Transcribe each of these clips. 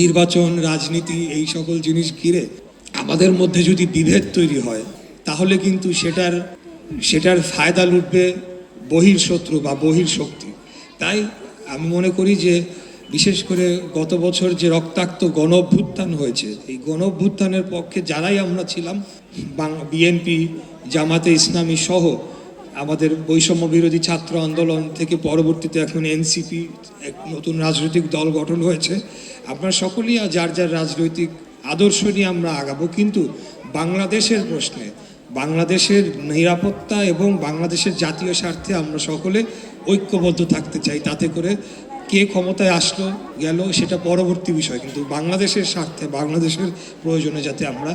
নির্বাচন, রাজনীতি, এই সকল জিনিস ঘিরে আমাদের মধ্যে যদি বিভেদ তৈরি হয়, তাহলে কিন্তু সেটার সেটার ফায়দা লুটবে বহির শত্রু বা বহির শক্তি। তাই আমি মনে করি যে, বিশেষ করে গত বছর যে রক্তাক্ত গণ অভ্যুত্থান হয়েছে, এই গণ অভ্যুত্থানের পক্ষে যারাই আমরা ছিলাম বিএনপি, জামাতে ইসলামী সহ আমাদের বৈষম্য বিরোধী ছাত্র আন্দোলন থেকে পরবর্তীতে এখন এনসিপি এক নতুন রাজনৈতিক দল গঠন হয়েছে। আপনারা সকলেই যার যার রাজনৈতিক আদর্শ নিয়ে আমরা আগাবো, কিন্তু বাংলাদেশের প্রশ্নে, বাংলাদেশের নিরাপত্তা এবং বাংলাদেশের জাতীয় স্বার্থে আমরা সকলে ঐক্যবদ্ধ থাকতে চাই, তাতে করে কে ক্ষমতায় আসলো, গেল, সেটা পরবর্তী বিষয়। কিন্তু বাংলাদেশের স্বার্থে, বাংলাদেশের প্রয়োজনে যাতে আমরা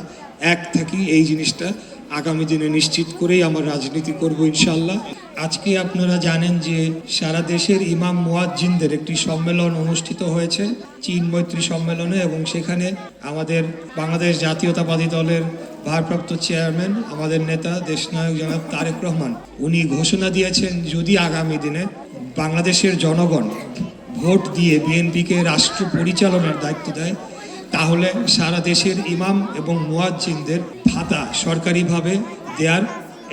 এক থাকি, এই জিনিসটা আগামী দিনে নিশ্চিত করেই আমার রাজনীতি করব ইনশাল্লাহ আজকে আপনারা জানেন যে সারা দেশের ইমাম মুয়াজ্জিনদের একটি সম্মেলন অনুষ্ঠিত হয়েছে, চীন মৈত্রী সম্মেলনে এবং সেখানে আমাদের বাংলাদেশ জাতীয়তাবাদী দলের ভারপ্রাপ্ত চেয়ারম্যান, আমাদের নেতা দেশনায়ক জনাব তারেক রহমান। উনি ঘোষণা দিয়েছেন, যদি আগামী দিনে বাংলাদেশের জনগণ ভোট দিয়ে বিএনপিকে রাষ্ট্র পরিচালনার দায়িত্ব দেয় তাহলে সারা দেশের ইমাম এবং মুয়াজ্জিনদের ভাতা সরকারিভাবে দেওয়ার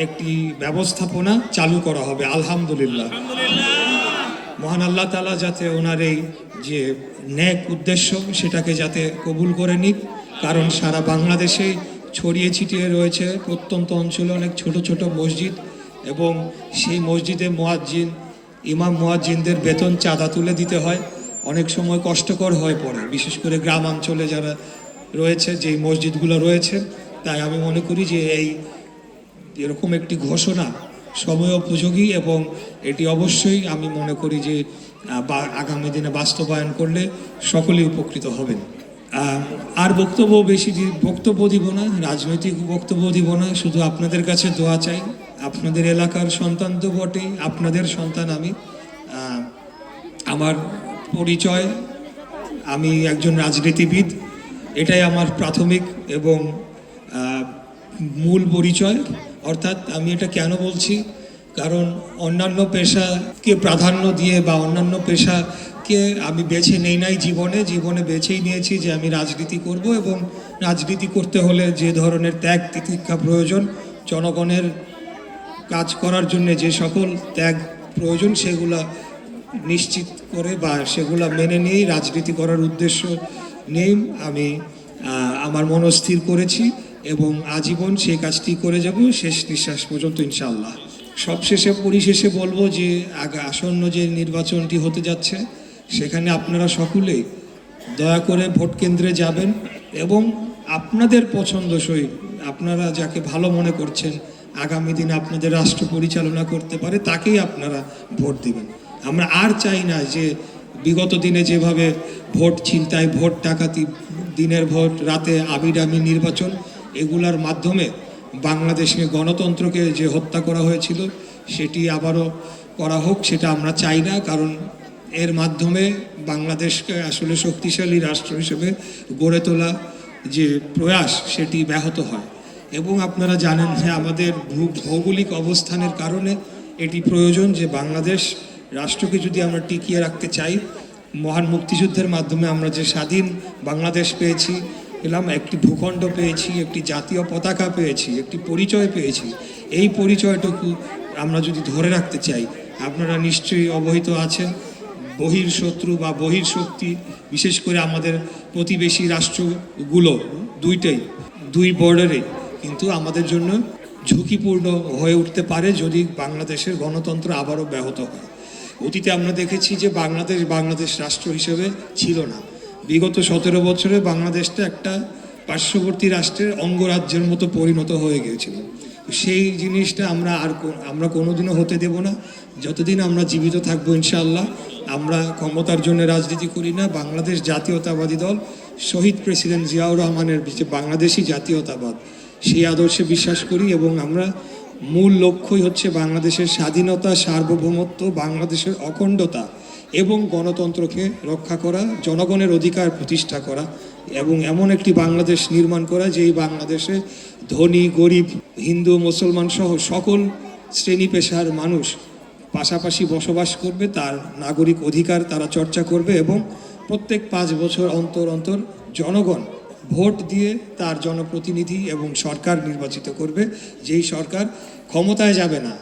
একটি ব্যবস্থাপনা চালু করা হবে, আলহামদুলিল্লাহ। মহান আল্লাহ তালা যাতে ওনার এই যে ন্যাক উদ্দেশ্য, সেটাকে যাতে কবুল করে নিক, কারণ সারা বাংলাদেশে ছড়িয়ে ছিটিয়ে রয়েছে প্রত্যন্ত অঞ্চলে অনেক ছোট ছোট মসজিদ এবং সেই মসজিদে মোয়াজ্জিন, ইমাম মোয়াজ্জিনদের বেতন চাঁদা তুলে দিতে হয়। অনেক সময় কষ্টকর হয়ে পড়ে, বিশেষ করে গ্রাম অঞ্চলে যারা রয়েছে, যেই মসজিদগুলো রয়েছে, তাই আমি মনে করি যে এই এরকম একটি ঘোষণা সময় উপযোগী এবং এটি অবশ্যই আমি মনে করি যে আগামী দিনে বাস্তবায়ন করলে সকলেই উপকৃত হবেন। আর বক্তব্য বেশি বক্তব্য দিব না, রাজনৈতিক বক্তব্য দিব না, শুধু আপনাদের কাছে দোয়া চাই। আপনাদের এলাকার সন্তান তো বটেই, আপনাদের সন্তান আমি। আমার পরিচয়। আমি একজন রাজনীতিবিদ, এটাই আমার প্রাথমিক এবং মূল পরিচয়। অর্থাৎ আমি এটা কেন বলছি? কারণ অন্যান্য পেশাকে প্রাধান্য দিয়ে বা অন্যান্য পেশাকে আমি বেছে নেই নাই জীবনে জীবনে বেছেই নিয়েছি যে আমি রাজনীতি করব এবং রাজনীতি করতে হলে যে ধরনের ত্যাগ তিতিক্ষা প্রয়োজন, জনগণের কাজ করার জন্য যে সকল ত্যাগ প্রয়োজন, সেগুলা নিশ্চিত করে বা সেগুলা মেনে নিয়েই রাজনীতি করার উদ্দেশ্য নিয়েই আমি আমার মনস্থির করেছি এবং আজীবন সেই কাজটি করে যাব। শেষ নিঃশ্বাস পর্যন্ত ইনশাল্লাহ সবশেষে পরিশেষে বলব যে আসন্ন যে নির্বাচনটি হতে যাচ্ছে, সেখানে আপনারা সকলেই দয়া করে ভোট কেন্দ্রে যাবেন এবং আপনাদের পছন্দসই আপনারা যাকে ভালো মনে করছেন, আগামী দিনে আপনাদের রাষ্ট্র পরিচালনা করতে পারে, তাকেই আপনারা ভোট দিবেন। আমরা আর চাই না যে বিগত দিনে যেভাবে ভোট ছিনতাই, ভোট ডাকাতি, দিনের ভোট, রাতে আবিডামি নির্বাচন, এগুলার মাধ্যমে বাংলাদেশে গণতন্ত্রকে যে হত্যা করা হয়েছিল, সেটি আবারও করা হোক, সেটা আমরা চাই না। কারণ এর মাধ্যমে বাংলাদেশকে আসলে শক্তিশালী রাষ্ট্র হিসেবে গড়ে তোলা যে প্রয়াস, সেটি ব্যাহত হয়। এবং আপনারা জানেন যে আমাদের ভূ- ভৌগোলিক অবস্থানের কারণে এটি প্রয়োজন যে বাংলাদেশ রাষ্ট্রকে যদি আমরা টিকিয়ে রাখতে চাই, মহান মুক্তিযুদ্ধের মাধ্যমে আমরা যে স্বাধীন বাংলাদেশ পেয়েছি, এলাম, একটি ভূখণ্ড পেয়েছি, একটি জাতীয় পতাকা পেয়েছি, একটি পরিচয় পেয়েছি, এই পরিচয়টুকু আমরা যদি ধরে রাখতে চাই, আপনারা নিশ্চয়ই অবহিত আছেন। বহির শত্রু বা বহির শক্তি, বিশেষ করে আমাদের প্রতিবেশী রাষ্ট্রগুলো, দুইটাই, দুই বর্ডারে কিন্তু আমাদের জন্য ঝুঁকিপূর্ণ হয়ে উঠতে পারে যদি বাংলাদেশের গণতন্ত্র আবারও ব্যাহত হয়। অতীতে আমরা দেখেছি যে বাংলাদেশ বাংলাদেশ রাষ্ট্র হিসেবে ছিল না। বিগত সতেরো বছরে বাংলাদেশটা একটা পার্শ্ববর্তী রাষ্ট্রের অঙ্গরাজ্যের মতো পরিণত হয়ে গিয়েছিল। সেই জিনিসটা আমরা আর আমরা কোনোদিনও হতে দেব না। যতদিন আমরা জীবিত থাকব ইনশাআল্লাহ, আমরা ক্ষমতার জন্য রাজনীতি করি না। বাংলাদেশ জাতীয়তাবাদী দল, শহীদ প্রেসিডেন্ট জিয়াউর রহমানের যে বাংলাদেশি জাতীয়তাবাদ সেই আদর্শে বিশ্বাস করি এবং আমরা মূল লক্ষ্যই হচ্ছে বাংলাদেশের স্বাধীনতা, সার্বভৌমত্ব, বাংলাদেশের অখণ্ডতা এবং গণতন্ত্রকে রক্ষা করা, জনগণের অধিকার প্রতিষ্ঠা করা এবং এমন একটি বাংলাদেশ নির্মাণ করা যেই বাংলাদেশে ধনী, গরিব, হিন্দু, মুসলমান সহ সকল শ্রেণি পেশার মানুষ পাশাপাশি বসবাস করবে, তার নাগরিক অধিকার তারা চর্চা করবে এবং প্রত্যেক পাঁচ বছর অন্তর অন্তর জনগণ ভোট দিয়ে তার জনপ্রতিনিধি এবং সরকার নির্বাচিত করবে। যেই সরকার ক্ষমতায় যাবে না,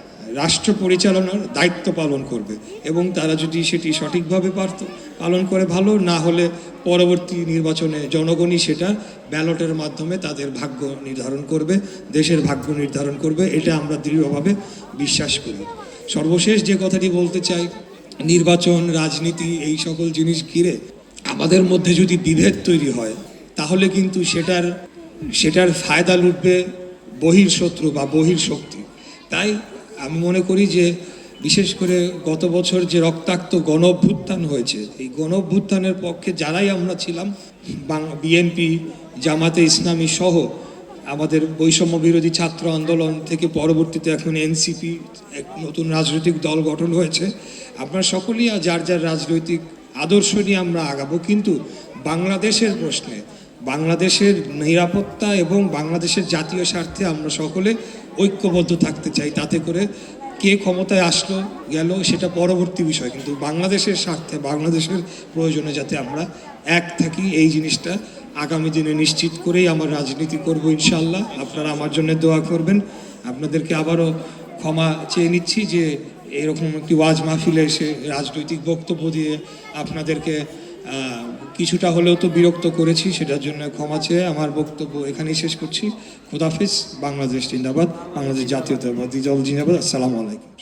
রাষ্ট্র পরিচালনার দায়িত্ব পালন করবে এবং তারা যদি সেটি সঠিকভাবে পারত, পালন করে ভালো, না হলে পরবর্তী নির্বাচনে জনগণই সেটা ব্যালটের মাধ্যমে তাদের ভাগ্য নির্ধারণ করবে, দেশের ভাগ্য নির্ধারণ করবে, এটা আমরা দৃঢ়ভাবে বিশ্বাস করি। সর্বশেষ যে কথাটি বলতে চাই, নির্বাচন, রাজনীতি, এই সকল জিনিস ঘিরে আমাদের মধ্যে যদি বিভেদ তৈরি হয় তাহলে কিন্তু সেটার সেটার ফায়দা লুটবে বহির শত্রু বা বহির শক্তি। তাই আমি মনে করি যে, বিশেষ করে গত বছর যে রক্তাক্ত গণ অভ্যুত্থান হয়েছে, এই গণ অভ্যুত্থানের পক্ষে যারাই আমরা ছিলাম বিএনপি, জামাতে ইসলামী সহ আমাদের বৈষম্য বিরোধী ছাত্র আন্দোলন থেকে পরবর্তীতে এখন এনসিপি, এক নতুন রাজনৈতিক দল গঠন হয়েছে, আপনারা সকলেই যার যার রাজনৈতিক আদর্শ নিয়ে আমরা আগাবো, কিন্তু বাংলাদেশের প্রশ্নে বাংলাদেশের নিরাপত্তা এবং বাংলাদেশের জাতীয় স্বার্থে আমরা সকলে ঐক্যবদ্ধ থাকতে চাই, তাতে করে কে ক্ষমতায় আসলো, গেল, সেটা পরবর্তী বিষয়। কিন্তু বাংলাদেশের স্বার্থে, বাংলাদেশের প্রয়োজনে যাতে আমরা এক থাকি, এই জিনিসটা আগামী দিনে নিশ্চিত করেই আমার রাজনীতি করব ইনশাল্লাহ আপনারা আমার জন্য দোয়া করবেন। আপনাদেরকে আবারও ক্ষমা চেয়ে নিচ্ছি যে এরকম একটি ওয়াজ মাহফিলে এসে রাজনৈতিক বক্তব্য দিয়ে আপনাদেরকে কিছুটা হলেও তো বিরক্ত করেছি, সেটার জন্য ক্ষমা চেয়ে আমার বক্তব্য এখানেই শেষ করছি। খুদাফিজ বাংলাদেশ জিন্দাবাদ, বাংলাদেশ জাতীয়তাবাদী দল জিন্দাবাদ, আসসালামু আলাইকুম।